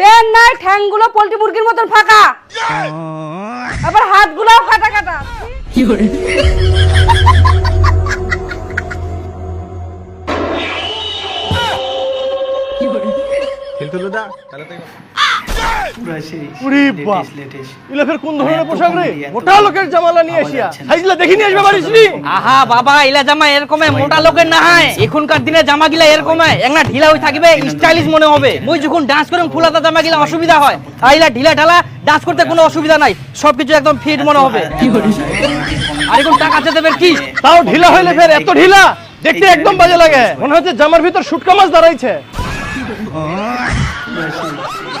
Pen নাই ঠ্যাংগুলো poultry মুরগির মতন ফাঁকা। আবার হাতগুলোও কাটা কাটা। বাপ ইলা ফের কোন ধরনের পোশাক রে? মোটা লোকের জামালা নিয়ে আসিয়া। সাইজলা দেখি আসবে পারিস আহা বাবা ইলা জামা এরকম মোটা লোকের না হয়। এখনকার দিনে জামা গিলা এরকম ঢিলা হয়ে থাকবে স্টাইলিশ মনে হবে। মুই যখন ডান্স করুম ফুলাতা জামা গিলা অসুবিধা হয়। আর ইলা ঢিলা ঢালা ডান্স করতে কোনো অসুবিধা নাই। সবকিছু একদম ফিট মনে হবে। আর এখন টাকা দেবেন কি? তাও ঢিলা হইলে ফের এত ঢিলা? দেখতে একদম বাজে লাগে। মনে হচ্ছে জামার ভিতর শুটকা মাছ দাঁড়াইছে।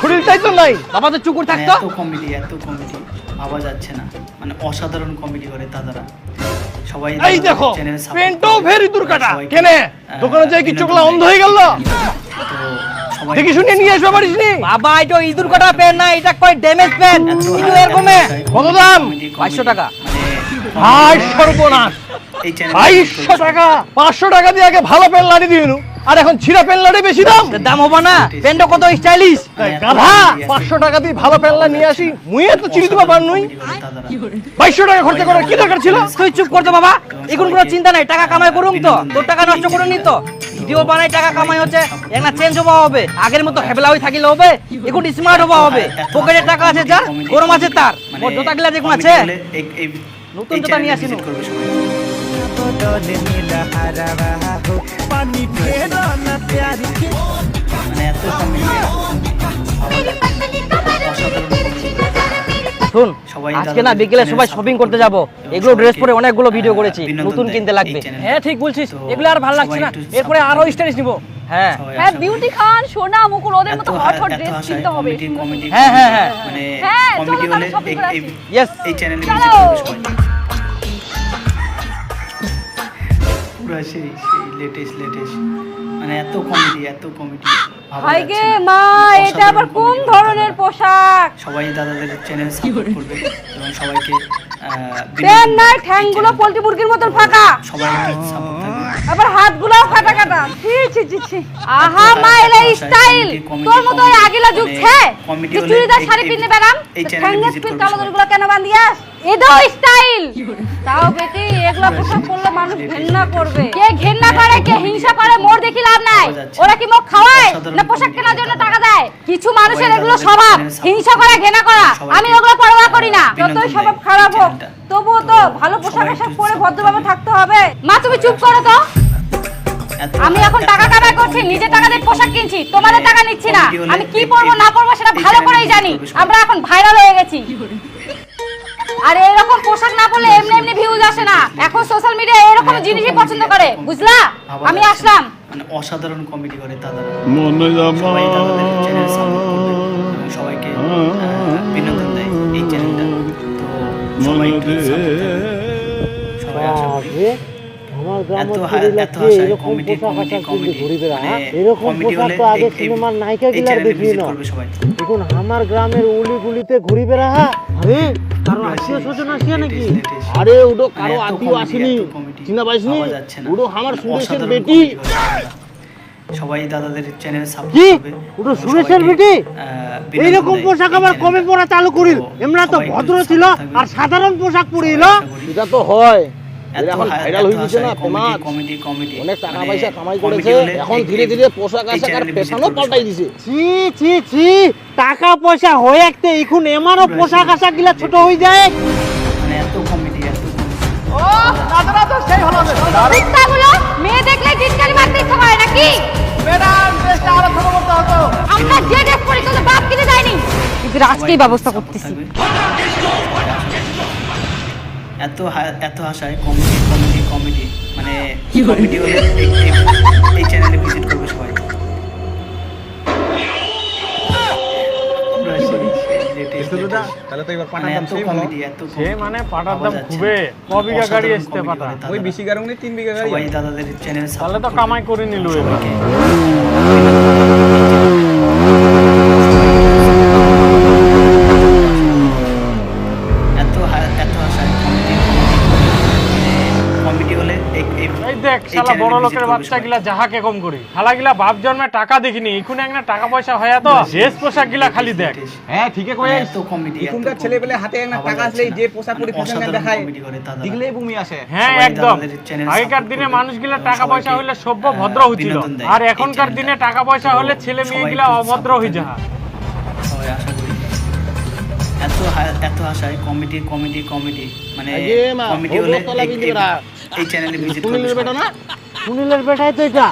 শরীরটাই তো নাই। বাবা তো চুকুর মানে থাকতো। এত কমেডি এত কমেডি ভাবা যাচ্ছে না। মানে অসাধারণ কমেডি করে দাদারা। সবাই এই দেখো পেন্টও ইঁদুর কাটা। কেনে? দোকানে যাই কি চোখলা অন্ধ হয়ে গেল? দেখি শুনে নিয়ে আসবে পারিস নি বাবা এটা ইঁদুর কাটা পেন না এটা কয় ড্যামেজ পেন কিন্তু এরকম। কত দাম? comedy, comedy, 500 টাকা। মানে হাই সর্বনাশ। এই চ্যানেল বাইশশো টাকা পাঁচশো টাকা দিয়ে আগে ভালো পেন লাড়ি দিয়ে আর এখন ছিঁড়া পেন বেশি দাম দাম হবে না পেনটা কত স্টাইলিশ গাধা পাঁচশো টাকা দিয়ে ভালো পেন নিয়ে আসি মুই এত চিনি দিবা পার নই বাইশশো টাকা খরচা করার কি দরকার ছিল তুই চুপ করতো বাবা এখন কোনো চিন্তা নাই টাকা কামাই করুম তো তোর টাকা নষ্ট করুন নি তো ভিডিও বানাই টাকা কামাই হচ্ছে একটা চেঞ্জ হওয়া হবে আগের মতো হেবলা হয়ে থাকিলে হবে এখন স্মার্ট হওয়া হবে পকেটে টাকা আছে যার গরম আছে তার মানে জোতা গিলা দেখুন আছে নতুন জোতা নিয়ে আসিনু। মানে এত comedy, শুন সবাই আজকে না বিকেলে সবাই শপিং করতে যাব। এগুলো ড্রেস পরে অনেকগুলো ভিডিও আহ, করেছি। নতুন কিনতে লাগবে। হ্যাঁ ঠিক বলছিস। এগুলো আর ভালো লাগছে না। এরপরে আরও। স্টাইলিশ নিবো। হ্যাঁ। হ্যাঁ বিউটি খান সোনা মুকুল ওদের মতো হট হট ড্রেস কিনতে হবে। হ্যাঁ, হ্যাঁ, হ্যাঁ। মানে হ্যাঁ, চলো হলে এই চ্যানেলে পুরো সেই সেই লেটেস্ট লেটেস্ট মানে এত কমেডি এত কমেডি হাই গে মা এটা আবার কোন ধরনের পোশাক? সবাই দাদাদের চ্যানেল সাপোর্ট করবে এবং সবাইকে দেয় এই ঠ্যাংগুলো। পোল্ট্রি মুরগির মতন ফাঁকা। সবাই সাপোর্ট থাকবে। আবার হাতগুলোও কাটা কাটা ছি ছি ছি ছি। আহা মা এলা স্টাইল তোর মতো আগিলা যুগ ছে comedy হলে চুড়িদার শাড়ি কালো সবাই। দড়িগুলো কেন বান্ধিয়াস? এটাও স্টাইল। তাও বেটি এগুলা পোশাক পরলে মানুষ ঘেন্না করবে। কে ঘেন্না করে কে হিংসা করে মোর দেখি লাভ নাই। ওরা কি মোক খাওয়ায় না পোশাক কেনার জন্য টাকা দেয়? কিছু মানুষের এগুলো স্বভাব হিংসা করা ঘেনা করা আমি ওগুলো পরোয়া করি না। যতই স্বভাব খারাপ হোক। তবুও তো ভালো পোশাক আশাক পরে ভদ্রভাবে থাকতে হবে। মা তুমি চুপ করো তো। আমি এখন টাকা কামাই করছি নিজে টাকা দিয়ে পোশাক কিনছি তোমাদের টাকা নিচ্ছি না। আমি কি পরবো না পরবো সেটা ভালো করেই জানি। আমরা এখন ভাইরাল হয়ে গেছি। আর এরকম পোশাক না পরলে এমনি এমনি ভিউজ আসে না। এখন সোশ্যাল মিডিয়া এরকম মানে জিনিসই পছন্দ করে। বুঝলা? আমি আসলাম। মানে অসাধারণ কমেডি করে দাদারা সবাই দাদাদের চ্যানেল সাপোর্ট করবে এবং সবাইকে বিনোদন দেয় এই চ্যানেলটা তো সবাই একটু support সবাই আশা করি আমার এত গ্রামের হা- এত কে কমেডি কমেডি কমেডি ঘুরে বেড়া মানে কমেডি হলে তো আগে এই- এই- সিনেমার নায়িকা গিলার দেখি না করবে আমার গ্রামের উলি গুলিতে ঘুরি বেড়া আরে কারও আত্মীয় স্বজন আসিয়া নাকি? latest, latest। আরে ওডো কারও আত্মীয় আসেনি চিনা পাইসনি? ভাবা যাচ্ছে না। ওডো আমার সুরেশের বেটি। comedy করে দাদারা। সবাই দাদাদের চ্যানেল সাপোর্ট করবে। ওটা সুরেশের বেটি? এইরকম পোশাক আবার কবে পরা চালু করিল? এমরা তো ভদ্র ছিল আর সাধারণ পোশাক পরিল এটা তো হয়। ভাইরাল হয়ে গেছে না অনেক টাকা পয়সা কামাই comedy করেছে এখন ধীরে ধীরে পোশাক আশাক আর channel visit ফ্যাশনও করবে পাল্টাই দিছে। ছি ছি ছি টাকা পয়সা হয়ে একটা এখন এমারও পোশাক আশাক গিলা ছোট হয়ে যায়। মানে এত কমেডি এত ও দাদারা তো সেই হলো কুত্তাগুলো মেয়ে দেখলে জিটকারি মারতে ইচ্ছা করে নাকি? ম্যাডাম ড্রেসটা আরও ছোট করতে হতো। আমরা যে ড্রেস পরি তোদের বাপ কিনে দেয়নি। কিন্তু আজকেই ব্যবস্থা করতেছি। এত এত হাসায় কমেডি কমেডি কমেডি মানে কমেডি হলে এই- চ্যানেলে ভিজিট করবে সবাই। পুরো সেই- সেই latest, latest। তাহলে তো channel বড় লোকের করবে বাচ্চা গিলা যাহাকে কম করি। খালা গিলা বাপ জন্মে টাকা দেখিনি এখন একটা টাকা পয়সা হয়ে তো? শেষ পোশাক গিলা খালি দেখ। হ্যাঁ ঠিকই এখনকার হাতে একটা টাকা না। যে পোশাক পরে মানে দেখায় দেখলেই বমি আসে। হ্যাঁ একদম। আগেকার দিনে করবে। মানুষগুলা টাকা পয়সা হইলে সভ্য ভদ্র হইছিল। আর এখনকার দিনে টাকা পয়সা হলে ছেলে মেয়ে সবাই গুলা অভদ্র হয়ে করবে। যাহা। সবাই এত এত আশায় কমেডি কমেডি কমেডি। মানে কমেডি হলে এই- চ্যানেলে ভিজিট বেটা না? সুনীলের বেটাই তো এটা।